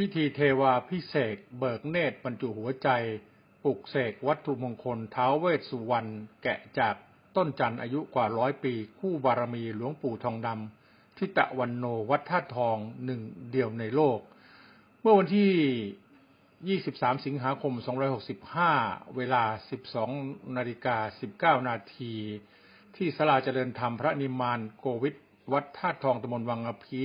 พิธีเทวาพิเศษเบิกเนตรบรรจุหัวใจปลุกเสกวัตถุมงคลท้าวเวสสุวรรณแกะจากต้นจันทร์อายุกว่าร้อยปี คู่บารมีหลวงปู่ทองดำทิตะวันโนวัดท่าทองหนึ่งเดียวในโลก เมื่อวันที่ 23 สิงหาคม 2565 เวลา 12 นาฬิกา 19 นาที ที่ศาลาเจริญธรรมพระนิมานโกวิทวัดท่าทองตำบลวังอภี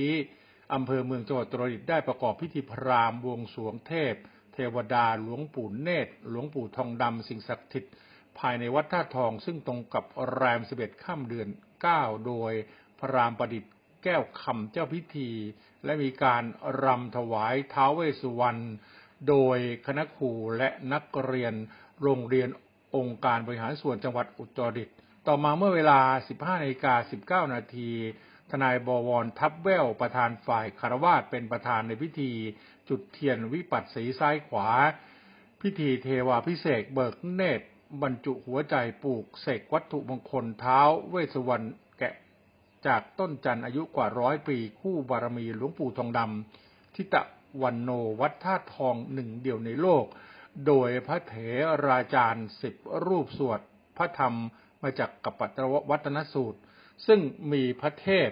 อำเภอเมืองจังหวัดตรดิตถ์ได้ประกอบพิธีพราหมณ์บวงสรวงเทพ เทวดาหลวงปู่เนตร หลวงปู่ทองดำสิ่งศักดิ์สิทธิ์ภายในวัดท่าทองซึ่งตรงกับแรม 11ค่ำเดือน 9 โดยพระรามประดิษฐ์แก้วคำเจ้าพิธี และมีการรำถวายท้าวเวสสุวรรณโดยคณะครูและนักเรียนโรงเรียนองค์การบริหารส่วนจังหวัดอุตรดิตถ์ต่อมาเมื่อเวลา 15นาฬิกา19 นาที ทนายบวรทับแววประธานฝ่ายคารวาสเป็นประธานในพิธี จุดเทียนวิปัสสีซ้ายขวา พิธีเทวาพิเศษเบิกเนตร บรรจุหัวใจปลูกเสกวัตถุมงคลเท้าเวสวรรณแกะจากต้นจันทร์อายุกว่าร้อยปีคู่บารมีหลวงปู่ทองดำทิตะวันโนวัดท่าตุทองหนึ่งเดียวในโลก โดยพระเถราจารย์สิบรูปสวดพระธรรมมาจากกัปปัตตวัตนสูตร ซึ่งมีพระเทพ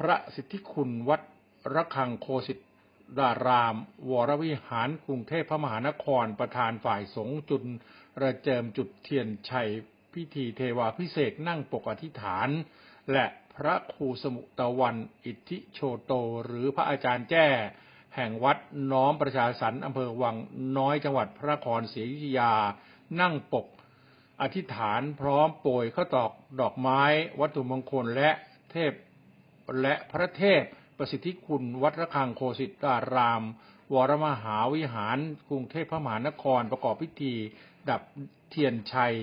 พระสิทธิคุณวัดระฆังโคสิตดาราม วรวิหารกรุงเทพพระมหานครประธานฝ่ายสงฆ์จุนระเจิมจุดเทียนชัยพิธีเทวาพิเศษนั่งปกอธิษฐาน และพระครูสมุตะวันอิทธิโชโตหรือพระอาจารย์แจ้ แห่งวัดน้อมประชาสรรอำเภอวังน้อยจังหวัดพระนครศรีอยุธยา นั่งปกอธิษฐานพร้อมโปรยข้าวตอกดอกไม้ วัตถุมงคลและเทพ และพระเทพประสิทธิคุณวัดระฆังโคสิตาราม วรมหาวิหารกรุงเทพพระมหานครประกอบพิธี ดับเทียนชัย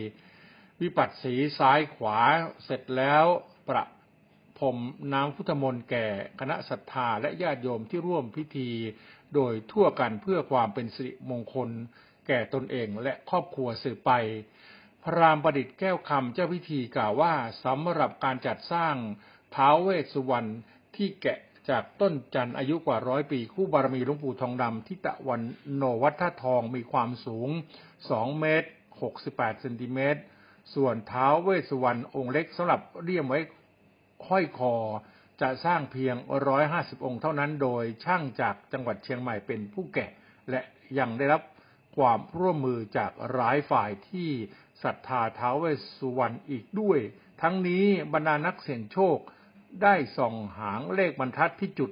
วิปัสสีซ้ายขวาเสร็จแล้วประพรมน้ำพุทธมนต์แก่คณะศรัทธาและญาติโยมที่ร่วมพิธี โดยทั่วกันเพื่อความเป็นสิริมงคล แก่ตนเองและครอบครัวสืบไป พระรามประดิษฐ์แก้วคำเจ้าพิธีกล่าวว่าสำหรับการจัดสร้าง ท้าวเวสสุวรรณที่แกะจากต้นจันทร์อายุกว่าร้อยปี คู่บารมีหลวงปู่ทองดำทิตะวันโนวัดท่าทองมีความสูง 2 เมตร 68เซนติเมตร ส่วนเท้าวเวสสุวรรณองค์เล็กสำหรับเรียมไว้ห้อยคอ จะสร้างเพียง 150 องค์เท่านั้น โดยช่างจากจังหวัดเชียงใหม่เป็นผู้แกะ และยังได้รับความร่วมมือจากหลายฝ่ายที่ศรัทธาเท้าวเวสสุวรรณอีกด้วย ทั้งนี้บรรดานักเสี่ยงโชค ได้ส่องหางเลขบรรทัดที่จุด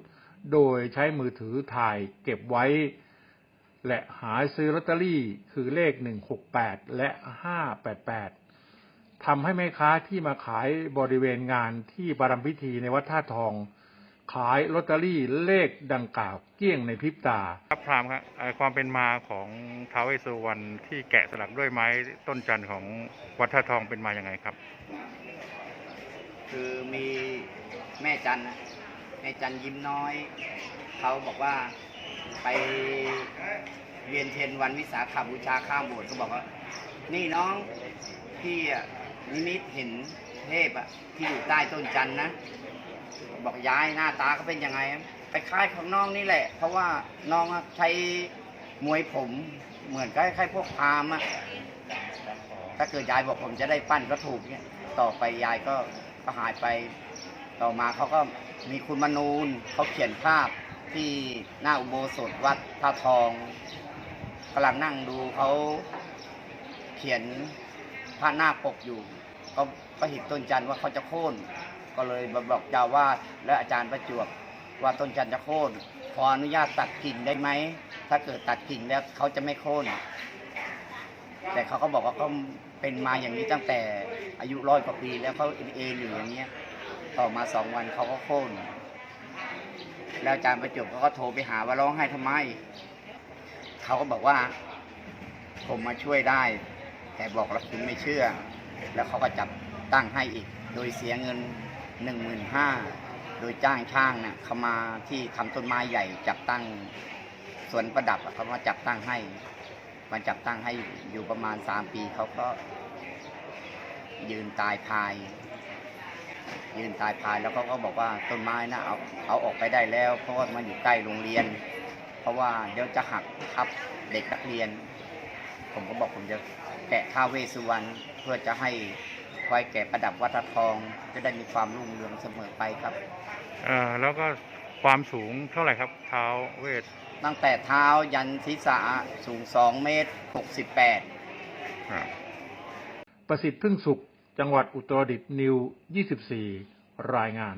โดยใช้มือถือถ่ายเก็บไว้ และหาซื้อลอตเตอรี่คือเลข 168 และ 588ทำให้แม่ค้าที่มาขายบริเวณงานที่บารมพิธีในวัดท่าทอง ขายลอตเตอรี่เลขดังกล่าวเกี้ยงในพริบตา ครับพราหมครับเอ่อความเป็นมาของท้าวเวสสุวรรณที่แกะสลักด้วยไม้ต้นจันทร์ของวัดท่าทองเป็นมาอย่างไงครับ คือมีแม่จันนะแม่จันยิ้มน้อย เขาบอกว่าไปเวียนเทียนวันวิสาขบูชาข้ามโบสถ์เขาบอกว่า นี่น้องพี่อะนิมิตเห็นเทพอะที่อยู่ใต้ต้นจันนะ บอกยายหน้าตาเขาเป็นยังไงไปคล้ายของน้องนี่แหละ เพราะว่าน้องใช้มวยผมเหมือนกับคล้ายๆพวกพามอะถ้าเกิดยายบอกผมจะได้ปั้นก็ถูกเนี่ย ต่อไปยายก็ ก็หายไปต่อมาเขาก็มีคุณมนูนเขาเขียนภาพที่หน้าอุโบสถวัดท่าทองกำลังนั่งดูเขาเขียนพระหน้าปกอยู่เขาก็เห็นต้นจันทร์ว่าเขาจะโค่นก็เลยมาบอกเจ้าวาดและอาจารย์ประจวบว่าต้นจันทร์จะโค่นขออนุญาตตัดกิ่งได้ไหมถ้าเกิดตัดกิ่งแล้วเขาจะไม่โค่นแต่เขาก็บอกว่าเขาเป็นมาอย่างนี้ตั้งแต่ อายุร้อยกว่าปีแล้วเขาเอ็นเอ็นอยู่อย่างเงี้ยต่อมาสองวันเขาก็โค่นแล้วอาจารย์ประจบเขาก็โทรไปหาว่าร้องไห้ทำไมเขาก็บอกว่า ผมมาช่วยได้ แต่บอกแล้วคุณไม่เชื่อ แล้วเขาก็จับตั้งให้อีก โดยเสียเงินหนึ่งหมื่นห้าโดยจ้างช่างเนี่ยเขามาที่ทำต้นไม้ใหญ่ จับตั้งสวนประดับเขามาจับตั้งให้ มันจับตั้งให้อยู่ประมาณสามปีเขาก็ ยืนตายพาย ยืนตายพายแล้วเขาก็บอกว่าต้นไม้นะเอาเอาออกไปได้แล้ว เพราะว่ามันอยู่ใกล้โรงเรียน เพราะว่าเดี๋ยวจะหักทับเด็กนักเรียน ผมก็บอกผมจะแกะท้าวเวสสุวรรณเพื่อจะให้ไว้แกะประดับวัดตะทองจะได้มีความรุ่งเรืองเสมอไปครับเอ่อแล้วก็ความสูงเท่าไหร่ครับเท้าเวทตั้งแต่เท้ายันศีรษะสูง 2 เมตร 68อ่าประสิทธิ์พึ่งสุข จังหวัดอุตรดิตถ์นิว 24 รายงาน